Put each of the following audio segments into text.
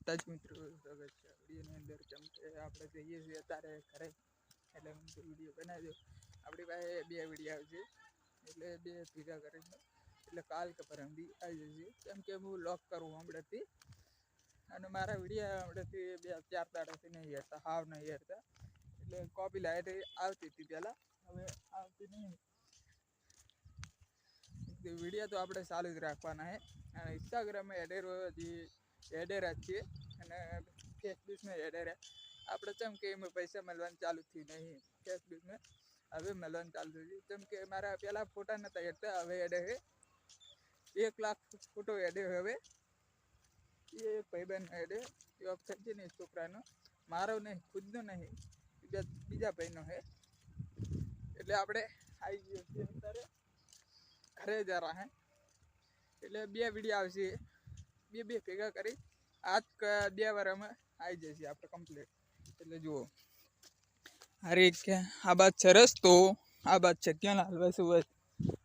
હતા જ મિત્રો વિડીયોની અંદર કેમ કે આપણે જઈએ છીએ અત્યારે ઘરે. એટલે હું વીડિયો બનાવી દઉં. આપણી પાસે બે વીડિયો આવશે. એટલે બે ભેગા કરીને એટલે કાલ કે પરમદી આવી જશે. કેમ કે હું લોક કરું હમણાંથી. અને મારા વીડિયો હમણાંથી બે ચાર દાડાથી નહીં હેરતા હાવ નહીં હેરતા એટલે કોપી લાઈટ આવતી હતી પહેલાં. હવે આવતી નહીં. વીડિયો તો આપણે ચાલુ જ રાખવાના છે અને ઇન્સ્ટાગ્રામે એડેરો હજી એડેરા જ છીએ અને ફેસબુકમાં એડેરા આપણે ચમ કે એમાં પૈસા મળવાનું ચાલુ થયું નહીં. ફેસબુકમાં હવે મળવાનું ચાલુ થયું. ચમ કે મારા પહેલાં ફોટા નહોતા હેડતા હવે એડે હે. એક લાખ ફોટો એડે હવે. એ એક ભાઈબંધ એડે એ થઈ છે ને છોકરાનો. મારો નહીં, ખુદનો નહીં. બીજા બીજા ભાઈનો હે. એટલે આપણે આવી ગયો છીએ અત્યારે. ઘરે જરા હે. એટલે બે વીડિયો આવશે. બે બે ભેગા કરી આજ બે વારમાં આવી જશે આપણે કમ્પ્લીટ એટલે જુઓ. અરે કે આ બાત છે રસ્તો આ બાત છે ક્યાં હાલવા શું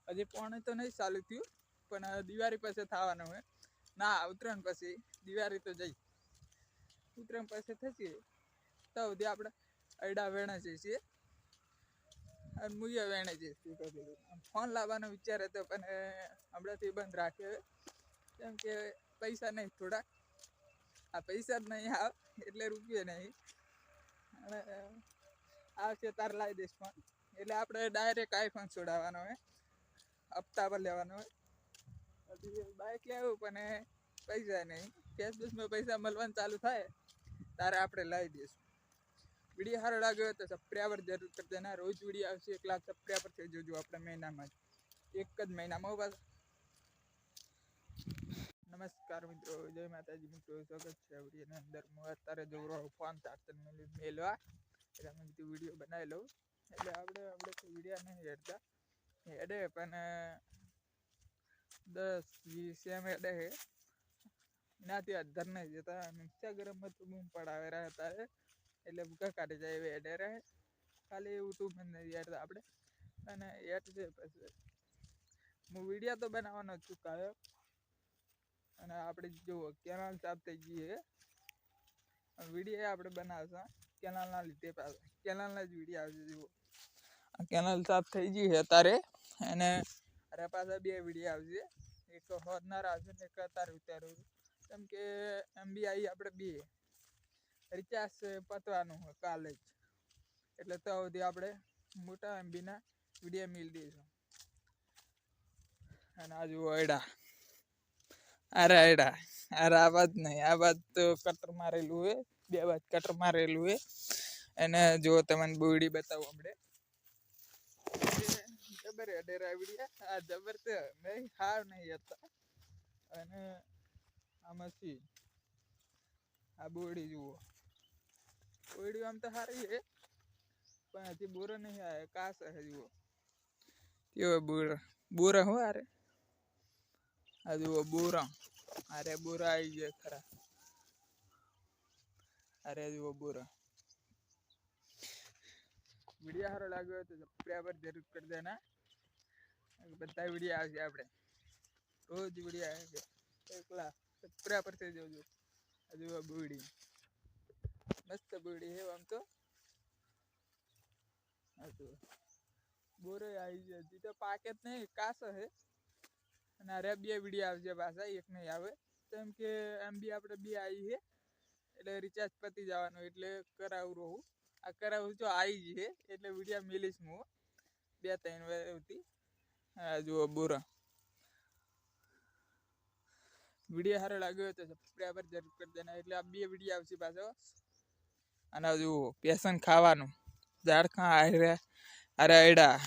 હજી પોણે તો નહીં ચાલુ થયું, પણ દિવાળી પાસે થવાનું હોય. ના, ઉત્તરાયણ પછી. દિવાળી તો જઈ. ઉત્તરાયણ પાસે થશે. તો સુધી આપણે અડા જઈએ છીએ. અને મુએ વેણે છીએ. ફોન લાવવાનો વિચાર હતો, પણ હમણાંથી બંધ રાખ્યો કેમ કે પૈસા નહીં થોડા આ પૈસા જ નહીં આવ, એટલે રૂપિયો નહીં. આવશે તાર લાવી દઈશ ફોન એટલે આપણે ડાયરેક્ટ આઈફોન છોડાવવાનો હોય, હપ્તા પર લેવાનો હોય. બાઇક લેવું, પણ પૈસા નહીં. ફેસબુકમાં પૈસા મળવાનું ચાલુ થાય, તારે આપણે લાવી દઈશું. વીડિયો સારો લાગ્યો હોય તો સબસ્ક્રાઈબર જરૂર કરી દેના રોજ વીડિયો આવશે, એક લાખ સબસ્ક્રાઈબર થઈ જોજો આપણે મહિનામાં એક જ મહિનામાં બસ નમસ્કાર મિત્રો, જય માતાજી મિત્રો, સ્વાગત છે વિડીયોની અંદર. હું અત્યારે જવું રહ્યો ફોન ચાર્જર મેળવા એટલે મેં કીધું વીડિયો બનાવી લઉં. એટલે આપણે આપણે કોઈ વીડિયો નહીં હેડતા હેડે પણ, દસ વીસ એમ હેડે હે એનાથી અધર નહીં જતા. ઇન્સ્ટાગ્રામમાં તો બૂમ પડાવે રહ્યા હતા એટલે ભૂકા કાઢી જાય એવી હેડે રહે. ખાલી યુટ્યુબ નહીં હેડતા આપણે. અને હેડ છે પછી. હું વીડિયો તો બનાવવાનો જ છું કાયમ અને આપણે જુઓ કેનાલ સાફ થઈ ગઈ છે. વીડિયો આપણે બનાવશું. કેનાલના લીધે કેનાલના જ વીડિયો આવશે, જુઓ. આ કેનાલ સાફ થઈ છે અત્યારે. અને અરે પાછા બે વીડિયો આવશે. એક હોદનાર આવશે ને એક અત્યારે ઉતારું કેમ કે એમબીઆઈ આપણે બે. રિચાર્જ પતવાનું હોય કાલે જ. એટલે તો સુધી આપણે મોટા એમબીના વીડિયો મિલ દઈશું. અને આ જુઓ એડા અરે એડા અરે આ વાત નહીં. આ વાત તો કટર મારેલું હે. બે વાત કટર મારેલું હે. અને જો તમને બોડી બતાવું આપણે. જબર અડેર આ જબર તો હાર નહીં હતા. અને આમાંથી આ બોડી જુઓ. બોડી આમ તો સારી હે. પણ હજી બોરો નહીં આવે. કાસ હે જુઓ. કેવો બોરા બોરા હો અરે આ જુઓ બોરા અરે બોરા આવી ગયા ખરા. અરે જુઓ બોરા. વીડિયો સારો લાગ્યો તો સબસ્ક્રાઈબર જરૂર કરી દેના. બધા વીડિયો આવશે આપણે રોજ વીડિયો આવે છે એકલા સબસ્ક્રાઈબર થઈ જજો. હજુ બુડી. મસ્ત બુડી હે આમ તો. બોરો આવી જાય હજી તો પાકે જ નહીં, કાસો છે અને અરે બે વીડિયો આવશે પાછા, એક નહીં આવે. કેમ કે એમ બી આપણે બે આવી છે એટલે રિચાર્જ પતી જવાનું, એટલે કરાવું રહું. આ કરાવું જો આવી છે એટલે વીડિયો મિલીશ હું, બે ત્રણ વારથી હા જુઓ બોરા. વીડિયો સારો લાગ્યો તો સબસ્ક્રાઈબર જરૂર કરી દેના, એટલે આ બે વીડિયો આવશે પાછો. અને જુઓ પેસન ખાવાનું. ઝાડખા આયરા અરે એડા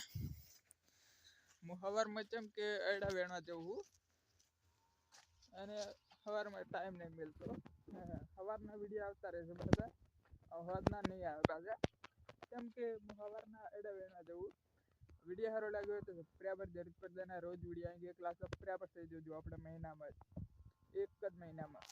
હું સવારમાં જેમ કે એડા વેણવા જવું અને સવારમાં ટાઈમ નહીં મળતો. સવારના વીડિયો આવતા રહેશે બધા અવાજના નહીં આવે પાછા કેમ કે હું સવારના એડા વેણવા જવું વીડિયો સારો લાગ્યો તો સબસ્ક્રાઈબર જરૂર પડે રોજ વીડિયો આવી ગયા ક્લાસ સબસ્ક્રાઈબર થઈ જજો આપણે મહિનામાં જ. એક જ મહિનામાં.